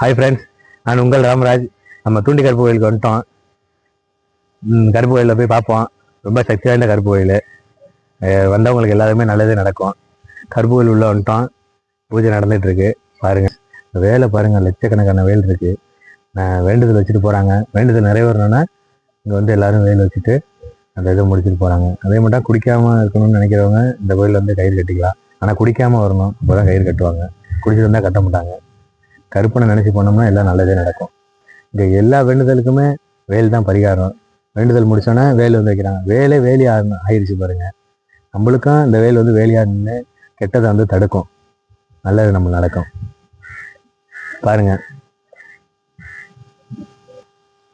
Hi friends நான் உங்கள் ராமராஜ். நம்ம தூண்டி கருப்பு கோயிலுக்கு வந்துட்டோம். கருப்பு கோயிலில் போய் பார்ப்போம். ரொம்ப சக்தி வாய்ந்த கருப்பு கோயில். வந்தவங்களுக்கு எல்லாருமே நல்லது நடக்கும். கருப்பு கோயில் உள்ளே வந்துட்டோம். பூஜை நடந்துகிட்ருக்கு பாருங்கள் வேலை பாருங்கள் லட்சக்கணக்கான வேல் இருக்குது நான் வேண்டுதல் வச்சுட்டு போகிறாங்க வேண்டுதல் நிறைவேறணும்னா இங்கே வந்து எல்லோரும் வேல் வச்சுட்டு அந்த இதை முடிச்சுட்டு போகிறாங்க அதே மட்டும் குடிக்காமல் இருக்கணும்னு நினைக்கிறவங்க இந்த கோயிலில் வந்து கயிறு கட்டிக்கலாம். ஆனால் குடிக்காமல் வரணும். அப்பதான் கயிறு கட்டுவாங்க. குடிச்சிட்டு வந்தால் கட்ட மாட்டாங்க. கருப்பனை நினைச்சு போனோம்னா எல்லாம் நல்லதே நடக்கும். இங்க எல்லா வேண்டுதலுக்குமே வேல் தான் பரிகாரம். வேண்டுதல் முடிச்சோன்னே வேல் வந்து வைக்கிறாங்க. வேலே வேலி ஆடணும் ஆயிடுச்சு பாருங்க. நம்மளுக்கும் இந்த வேல் வந்து வேலியா நின்று கெட்டதை வந்து தடுக்கும். நல்லது நம்ம நடக்கும். பாருங்க.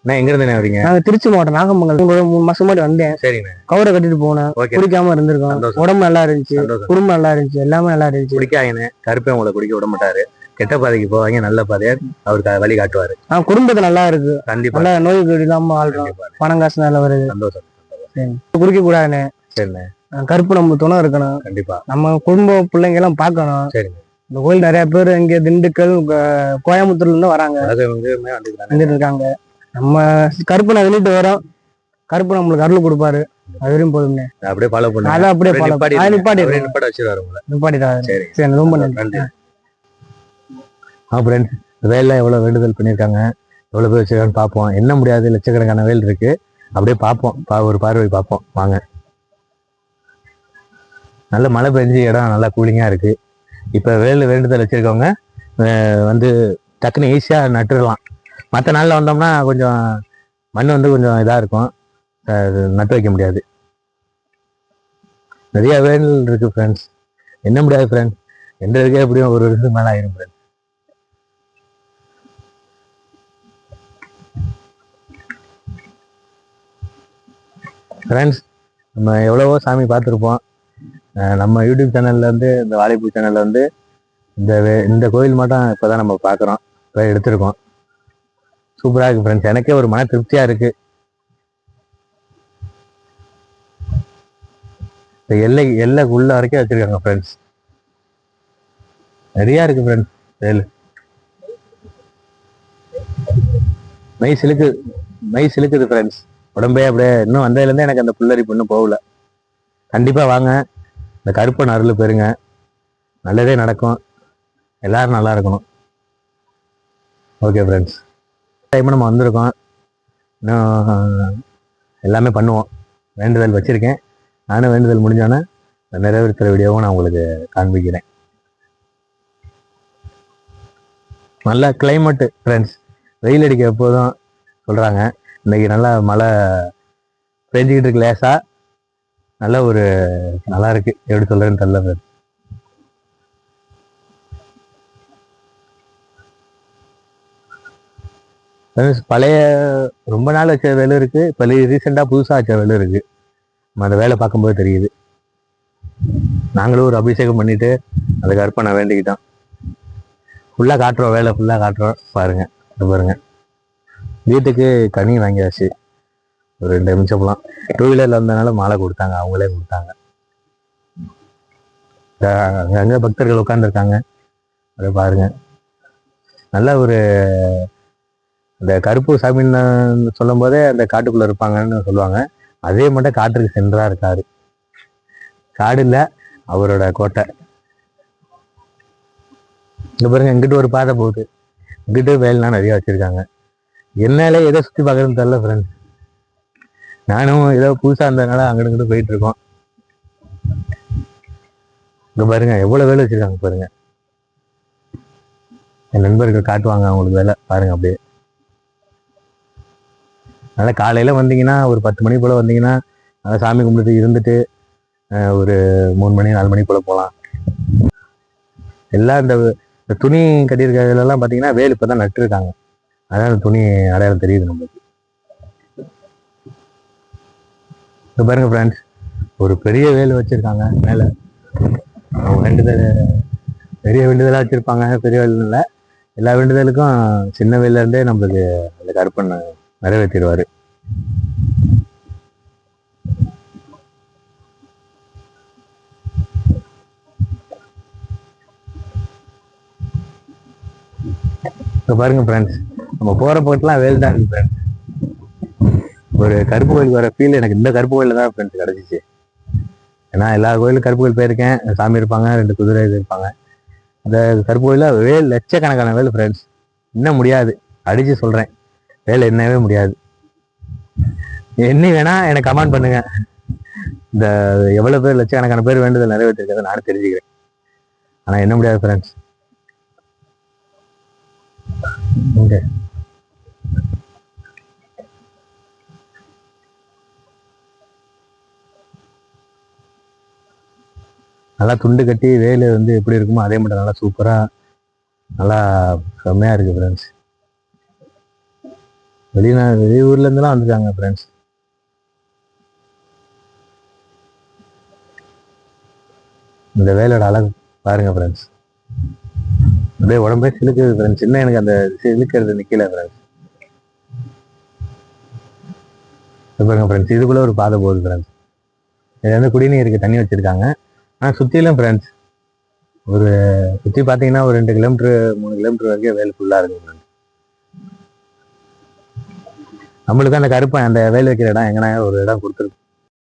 நான் எங்க இருந்து வரீங்க? நாங்க திருச்சி மாவட்டம் நாகமங்கலம். மூணு மாசம் முன்னாடி வந்தேன். சரிங்க கவரை கட்டிட்டு போனேன். குடிக்காம இருந்திருக்கோம். உடம்பு நல்லா இருந்துச்சு. குடும்பம் நல்லா இருந்துச்சு. எல்லாமே நல்லா இருந்துச்சு. குடிக்காங்கன்னு கருப்பை உங்களை குடிக்க விட மாட்டாரு. கெட்ட பாதைக்கு போவாங்க நல்ல பாதையை அவருக்கு வழி காட்டுவாரு. ஆஹ் குடும்பத்தை நல்லா இருக்கு. கண்டிப்பா. நல்லா நோய் இல்லாம கண்டிப்பா. பணம் காசு நல்லா வருது. சந்தோஷம் குடிக்க கூடாதுன்னு. சரிண்ணே. கருப்பு நம்ம துணை இருக்கணும். கண்டிப்பா. நம்ம குடும்ப பிள்ளைங்க எல்லாம் பார்க்கணும். சரிங்க இந்த கோயில் நிறைய பேர் இங்க திண்டுக்கல் கோயம்புத்தூர்ல இருந்து வராங்க. வந்துட்டு இருக்காங்க நம்ம கருப்பு நான் வெளியிட்டு வரோம். கருப்பு நம்மளுக்கு அருள் கொடுப்பாரு. அது வரையும் போதும்னே அப்படியே ஃபாலோ பண்ணுங்க. அதை அப்படியே நிப்பாட்டி அப்படியே நிப்பாட்ட வச்சிருவாரு சரி சரி ரொம்ப நன்றி. நன்றி ஃப்ரெண்ட்ஸ் வேலை எவ்வளோ வேண்டுதல் பண்ணியிருக்காங்க எவ்வளோ பேர் வச்சிருக்கான்னு பார்ப்போம். என்ன முடியாது லட்சக்கணக்கான வேல் இருக்கு. அப்படியே பார்ப்போம். பா ஒரு பார்வை பார்ப்போம். வாங்க. நல்ல மழை பெஞ்சு இடம் நல்லா கூலிங்காக இருக்கு. இப்போ வேல் வேண்டுதல் வச்சுருக்கவங்க வந்து டக்குன்னு ஈஸியாக நட்டுடலாம் மற்ற நாளில் வந்தோம்னா கொஞ்சம் மண் வந்து கொஞ்சம் இதாக இருக்கும். நட்டு வைக்க முடியாது. நிறைய வேல் இருக்கு ஃப்ரெண்ட்ஸ் என்ன முடியாது ஃப்ரெண்ட்ஸ் எந்த இருக்கே எப்படியும் ஒரு வருஷத்துக்கு மேலே ஆயிரும் ஃப்ரெண்ட்ஸ் ஃப்ரெண்ட்ஸ் நம்ம எவ்வளவோ சாமி பார்த்துருப்போம். நம்ம யூடியூப் சேனல்ல இருந்து இந்த வாலிபூ சேனல்ல வந்து இந்த இந்த கோயில் மட்டும் இப்போ தான் நம்ம பார்க்குறோம். இப்போ எடுத்திருக்கோம். சூப்பராக இருக்கு ஃப்ரெண்ட்ஸ் எனக்கே ஒரு மன திருப்தியா இருக்கு. இந்த எல்லை எல்லை உள்ள வரைக்கும் வச்சிருக்காங்க ஃப்ரெண்ட்ஸ் நிறையா இருக்கு ஃப்ரெண்ட்ஸ் வேலு மை சிலுக்கு மை சிலுக்குது ஃப்ரெண்ட்ஸ் உடம்பே அப்படியே இன்னும் வந்ததுலேருந்து எனக்கு அந்த புல்லரிப்பு இன்னும் போகல. கண்டிப்பாக வாங்க. இந்த கருப்பை அருள் பெறுங்க நல்லதே நடக்கும். எல்லாரும் நல்லா இருக்கணும். ஓகே ஃப்ரெண்ட்ஸ் டைம் நம்ம வந்திருக்கோம். இன்னும் எல்லாமே பண்ணுவோம். வேண்டுதல் வச்சுருக்கேன். நானும் வேண்டுதல் முடிஞ்சோன்னே நிறைவேற்றுற வீடியோவும் நான் உங்களுக்கு காண்பிக்கிறேன். நல்ல கிளைமேட்டு ஃப்ரெண்ட்ஸ் வெயில் அடிக்க எப்போதும் சொல்கிறாங்க இன்னைக்கு நல்லா மழை பெஞ்சிக்கிட்டு இருக்கு லேசா. நல்ல ஒரு நல்லா இருக்கு. எப்படி சொல்றேன்னு தெரியல பழைய ரொம்ப நாள் வச்ச வேலை இருக்கு. இப்போ ரீசெண்டாக புதுசாக வச்ச வேலை இருக்கு. நம்ம அந்த வேலை பார்க்கும்போது தெரியுது. நாங்களும் ஒரு அபிஷேகம் பண்ணிட்டு அந்த அர்ப்பணம் வேண்டிக்கிட்டோம். ஃபுல்லாக காட்டுறோம் வேலை ஃபுல்லாக காட்டுறோம். பாருங்க இது பாருங்க. வீட்டுக்கு கனி வாங்கியாச்சு. ஒரு ரெண்டு நிமிஷம்லாம் டூ வீலரில் வந்தனால மாலை கொடுத்தாங்க. அவங்களே கொடுத்தாங்க. அங்கே பக்தர்கள் உட்காந்துருக்காங்க அதை பாருங்க. நல்ல ஒரு அந்த கருப்பு சாமின்னு சொல்லும் போதே அந்த காட்டுக்குள்ள இருப்பாங்கன்னு சொல்லுவாங்க. அதே மட்டும் காட்டுக்கு சென்றா இருக்காரு. காடு இல்லை அவரோட கோட்டை. இங்க பாருங்க இங்கிட்டு ஒரு பாதை போகுது. இங்கிட்டு வேலைலாம் நிறைய வச்சிருக்காங்க. என்னால எதை சுத்தி பாக்குறதுன்னு தெரியல ஃப்ரெண்ட்ஸ் நானும் ஏதோ புதுசா இருந்ததுனால அங்கிட்டு இங்கிட்டு போயிட்டு இருக்கோம். இங்க பாருங்க எவ்வளவு வேலை வச்சிருக்காங்க பாருங்க. என் நண்பர்கள் காட்டுவாங்க அவங்களுக்கு வேலை. பாருங்க அப்படியே. அதனால காலையில வந்தீங்கன்னா ஒரு பத்து மணி போல வந்தீங்கன்னா நல்லா சாமி கும்பிட்டு இருந்துட்டு அஹ், ஒரு மூணு மணி நாலு மணி போல போகலாம். எல்லாம் இந்த துணி கட்டியிருக்கிறதுல எல்லாம் பாத்தீங்கன்னா இப்போ இப்பதான் நட்டுருக்காங்க. அதான் அந்த துணி அடையாளம் தெரியுது நம்மளுக்கு. இப்போ பாருங்க ஃப்ரெண்ட்ஸ் ஒரு பெரிய வேல் வச்சிருக்காங்க மேல. அவங்க வேண்டுதல் பெரிய வேண்டுதலாக வச்சிருப்பாங்க பெரிய வேல் எல்லா வேண்டுதலுக்கும் சின்ன வேலேருந்தே இருந்தே நம்மளுக்கு அந்த கருப்பண்ண நிறைவேற்றிடுவார் இப்போ பாருங்க ஃப்ரெண்ட்ஸ் நம்ம போகிற போட்டுலாம் வேல் தான் இருக்கு ஒரு கருப்பு கோயிலுக்கு வர ஃபீல் எனக்கு இந்த கருப்பு கோயிலில் தான் ஃப்ரெண்ட்ஸ் கிடச்சிச்சு. ஏன்னா எல்லா கோயிலும் கருப்பு கோயில் போயிருக்கேன். சாமி இருப்பாங்க ரெண்டு குதிரை இது இருப்பாங்க. இந்த கருப்பு கோயிலில் வேல் லட்சக்கணக்கான வேல் ஃப்ரெண்ட்ஸ் இன்னும் முடியாது. அடிச்சு சொல்கிறேன் வேல் என்னவே முடியாது. என்ன வேணா எனக்கு கமெண்ட் பண்ணுங்க. இந்த எவ்வளோ பேர் லட்சக்கணக்கான பேர் வேண்டுதல் நிறைவேற்றிருக்கிறது நானும் தெரிஞ்சுக்கிறேன். ஆனால் என்ன முடியாது ஃப்ரெண்ட்ஸ் ஓகே நல்லா துண்டு கட்டி வேலு வந்து எப்படி இருக்குமோ அதே மட்டும் நல்லா சூப்பராக நல்லா செம்மையாக இருக்குது ஃப்ரெண்ட்ஸ் வெளிநா வெளியூர்லேருந்துலாம் வந்திருக்காங்க ஃப்ரெண்ட்ஸ் இந்த வேலையோட அழகு பாருங்க ஃப்ரெண்ட்ஸ் அப்படியே உடம்பே சிலுக்குது ஃப்ரெண்ட்ஸ் இன்னும் எனக்கு அந்த சிலுக்கிறது நிற்கல ஃப்ரெண்ட்ஸ் பாருங்க ஃப்ரெண்ட்ஸ் இதுக்குள்ளே ஒரு பாதை போகுது ஃப்ரெண்ட்ஸ் இது வந்து குடிநீருக்கு தண்ணி வச்சிருக்காங்க. ஆனால் சுற்றிலும் ஃப்ரெண்ட்ஸ் ஒரு சுற்றி பார்த்தீங்கன்னா ஒரு ரெண்டு கிலோமீட்டர் மூணு கிலோமீட்டர் வரைக்கும் வேலை ஃபுல்லாக இருக்கும் ஃப்ரெண்ட்ஸ் நம்மளுக்கு அந்த கருப்பன் அந்த வேலை வைக்கிற இடம் எங்கன்னா ஒரு இடம் கொடுத்துருக்கு.